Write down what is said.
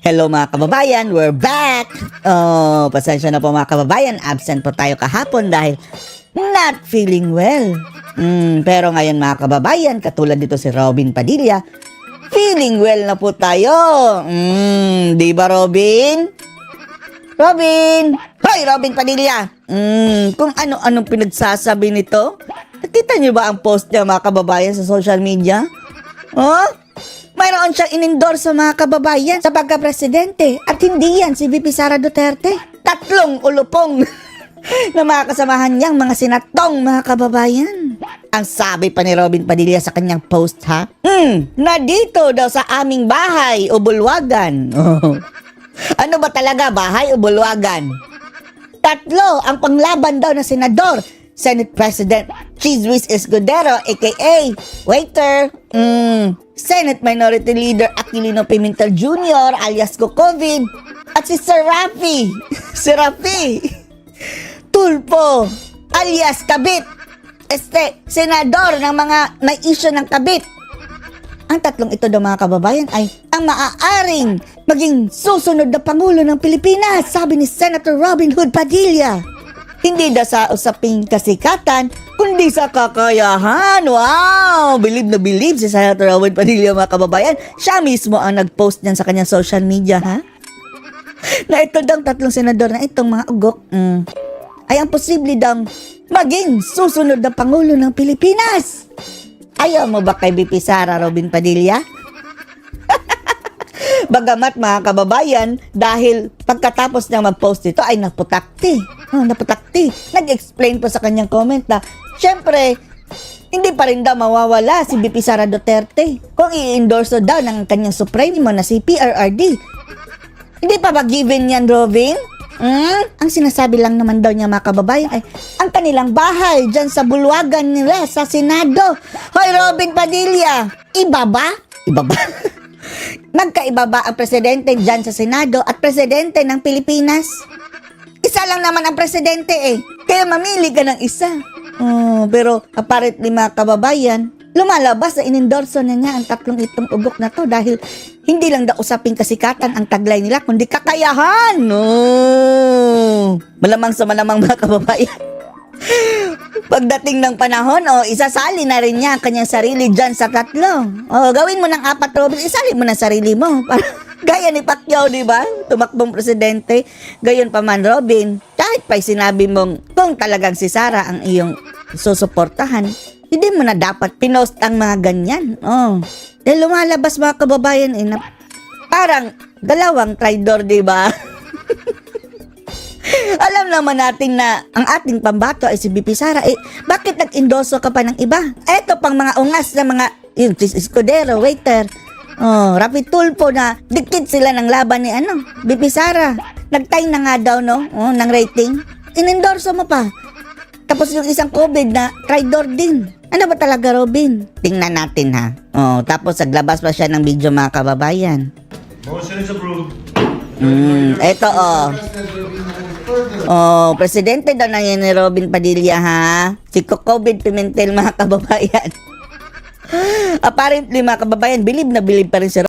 Hello mga kababayan, we're back! Oh, pasensya na po mga kababayan, absent po tayo kahapon dahil not feeling well. Mm, pero ngayon mga kababayan, katulad dito si Robin Padilla, feeling well na po tayo. Mm, di ba Robin? Robin! Hoy, Robin Padilla! Mm, kung ano-anong pinagsasabi nito? Nakita niyo ba ang post niya mga kababayan sa social media? Oh? Mayroon siyang inendorse sa mga kababayan sa pagka-presidente at hindi yan si VP Sara Duterte. Tatlong ulupong na mga kasamahan niyang mga sinatong mga kababayan. Ang sabi pa ni Robin Padilla sa kanyang post ha? Hmm, na dito daw sa aming bahay o bulwagan. Oh. Ano ba talaga bahay o bulwagan? Tatlo ang panglaban daw na senador. Senate President Chizwis Escudero aka Waiter. Mm, Senate Minority Leader Aquilino Pimentel Jr. alias Kokovid. At si Sir Rafi. si Rafi. Tulpo alias Kabit. Este, senador ng mga may issue ng Kabit. Ang tatlong ito daw mga kababayan ay ang maaaring maging susunod na Pangulo ng Pilipinas, sabi ni Senator Robin Hood Padilla. Hindi daw sa usaping kasikatan, kundi sa kakayahan. Wow! Believe na believe si Senator Robin Padilla mga kababayan. Siya mismo ang nag-post niyan sa kanyang social media, ha? Na ito daw tatlong senador na itong mga ugok, mm, ay ang posible daw maging susunod na Pangulo ng Pilipinas. Ayaw mo ba kay BP Sara Robin Padilla? Bagamat mga kababayan, dahil pagkatapos niya mag-post ito ay naputakti. Oh, naputakti. Nag-explain pa sa kanyang comment na, syempre, hindi pa rin daw mawawala si BP Sara Duterte kung i-endorse daw ng kanyang Supremo na si PRRD. Hindi pa ba given yan, Robin? Hmm? Ang sinasabi lang naman daw niya mga kababayan ay ang kanilang bahay dyan sa bulwagan nila sa Senado. Hoy, Robin Padilla, iba ba? Iba ba? Magkaiba ba ang presidente dyan sa Senado at presidente ng Pilipinas? Isa lang naman ang presidente eh. Kaya mamili ka ng isa. Oh, pero apparently mga kababayan, lumalabas na inendorso na niya ang tatlong itong ugok na to dahil hindi lang daw usaping kasikatan ang taglay nila, kundi kakayahan. No. Malamang sa malamang mga kababayan. Pagdating ng panahon, oh, isasali na rin niya ang kanyang sarili dyan sa tatlo. Oh, gawin mo ng apat, Robin. Isali mo na sarili mo. Para, gaya ni Pacquiao, di ba? Tumakbong presidente. Gayon pa man, Robin. Kahit pa sinabi mong kung talagang si Sara ang iyong susuportahan, hindi mo na dapat pinost ang mga ganyan. Oh. Dahil lumalabas mga kababayan, eh, na parang dalawang traidor, di ba? Alam naman natin na ang ating pambato ay si BP Sara. Eh, bakit nag-endoso ka pa ng iba? Eto pang mga ungas na mga, yun, Chris Escudero, waiter. Oh, Rapi Tulpo na dikit sila ng laban ni ano, BP Sara. Nagtay na nga daw, no? Oh, ng rating. Inendorso mo pa. Tapos yung isang COVID na traidor din. Ano ba talaga, Robin? Tingnan natin, ha? Oh, tapos naglabas pa siya ng video mga kababayan. Motion is approved. Mm, eto, oh. Oh, presidente daw na yan ni Robin Padilla ha. Si COVID Pimentel mga kababayan. Apparently mga kababayan, believe na believe pa rin si